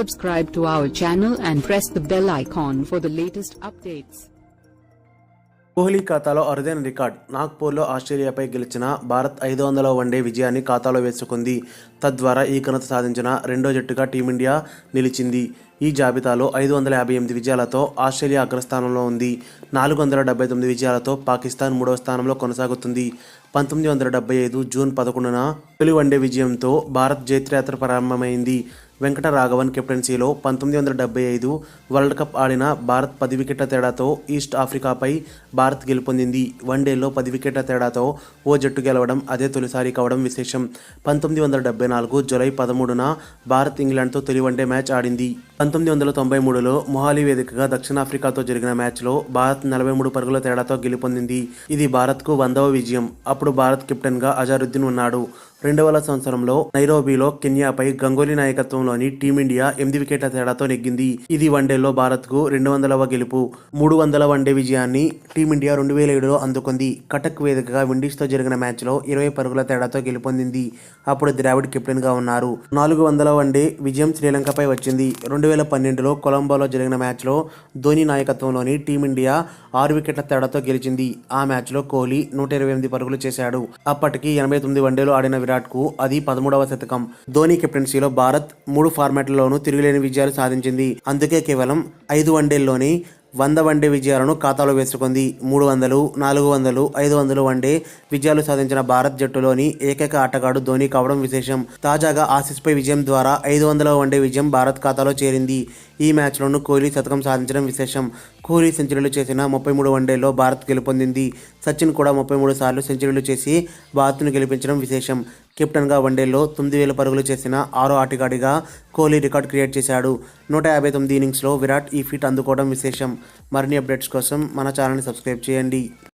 Subscribe to our channel and press the bell icon for the latest updates. Kohli ఖాతాలో అరుదైన record. నాగ్పూర్లో ఆస్ట్రేలియాపై గెలిచిన భారత్ ఐదు వందల వన్డే విజయాన్ని ఖాతాలో వేసుకుంది. తద్వారా ఈ ఘనత సాధించిన రెండో జట్టుగా టీమిండియా నిలిచింది. ఈ జాబితాలో ఐదు వందల యాభై ఎనిమిది విజయాలతో ఆస్ట్రేలియా అగ్రస్థానంలో ఉంది. నాలుగు వందల డెబ్బై తొమ్మిది విజయాలతో పాకిస్తాన్ మూడవ స్థానంలో కొనసాగుతుంది. పంతొమ్మిది వందల డెబ్బై ఐదు జూన్ పదకొండున తొలి వన్డే విజయంతో భారత్ జైత్రయాత్ర ప్రారంభమైంది. వెంకట రాఘవన్ కెప్టెన్సీలో పంతొమ్మిది వందల డెబ్బై ఐదు వరల్డ్ కప్ ఆడిన భారత్ పది వికెట్ల తేడాతో ఈస్ట్ ఆఫ్రికాపై భారత్ గెలుపొందింది. వన్డేలో పది వికెట్ల తేడాతో ఓ జట్టు గెలవడం అదే తొలిసారి కావడం విశేషం. పంతొమ్మిది వందల డెబ్బై నాలుగు జూలై పదమూడున భారత్ ఇంగ్లాండ్తో తొలి వన్డే మ్యాచ్ ఆడింది. పంతొమ్మిది వందల తొంభై మూడులో మొహాలీ వేదికగా దక్షిణాఫ్రికాతో జరిగిన మ్యాచ్లో భారత్ నలభై మూడు పరుగుల తేడాతో గెలుపొందింది. ఇది భారత్కు వందవ విజయం. అప్పుడు భారత్ కెప్టెన్గా అజారుద్దీన్ ఉన్నాడు. రెండు వేల సంవత్సరంలో నైరోబీలో కెన్యాపై గంగోలీ నాయకత్వంలోని టీమిండియా ఎనిమిది వికెట్ల తేడాతో నెగ్గింది. ఇది వన్డేలో భారత్కు రెండు వందలవ గెలుపు. మూడు వందల వన్డే విజయాన్ని టీమిండియా రెండు వేల ఏడులో అందుకుంది. కటక్ వేదికగా విండీస్తో జరిగిన మ్యాచ్లో ఇరవై పరుగుల తేడాతో గెలుపొందింది. అప్పుడు ద్రావిడ్ కెప్టెన్గా ఉన్నారు. నాలుగు వందల వన్డే విజయం శ్రీలంకపై వచ్చింది. రెండు వేల పన్నెండులో కొలంబోలో జరిగిన మ్యాచ్లో ధోని నాయకత్వంలోని టీమిండియా ఆరు వికెట్ల తేడాతో గెలిచింది. ఆ మ్యాచ్లో కోహ్లీ నూట ఇరవై ఎనిమిది పరుగులు చేశాడు. అప్పటికి ఎనభై తొమ్మిది వన్డేలు ఆడిన విరాట్కు అది పదమూడవ శతకం. ధోని కెప్టెన్సీలో భారత్ మూడు ఫార్మాట్లలోనూ తిరుగులేని విజయాలు సాధించింది. అందుకే కేవలం ఐదు వన్డేల్లోని వంద వన్డే విజయాలను ఖాతాలో వేసుకుంది. మూడు వందలు నాలుగు వందలు ఐదు వందలు వన్డే విజయాలు సాధించిన భారత్ జట్టులోని ఏకైక ఆటగాడు ధోని కావడం విశేషం. తాజాగా ఆసిస్పై విజయం ద్వారా ఐదు వందల వన్డే విజయం భారత్ ఖాతాలో చేరింది. ఈ మ్యాచ్లోనూ కోహ్లీ శతకం సాధించడం విశేషం. కోహ్లీ సెంచరీలు చేసిన ముప్పై మూడు వన్డేల్లో భారత్ గెలుపొందింది. సచిన్ కూడా ముప్పై మూడు సార్లు సెంచరీలు చేసి భారత్ను గెలిపించడం విశేషం. కెప్టెన్గా వన్డేలో తొమ్మిది వేల పరుగులు చేసిన ఆరో ఆటగాడిగా కోహ్లీ రికార్డ్ క్రియేట్ చేశాడు. నూట యాభై తొమ్మిది ఇన్నింగ్స్లో విరాట్ ఈ ఫీట్ అందుకోవడం విశేషం. మరిన్ని అప్డేట్స్ కోసం మన ఛానల్ని సబ్స్క్రైబ్ చేయండి.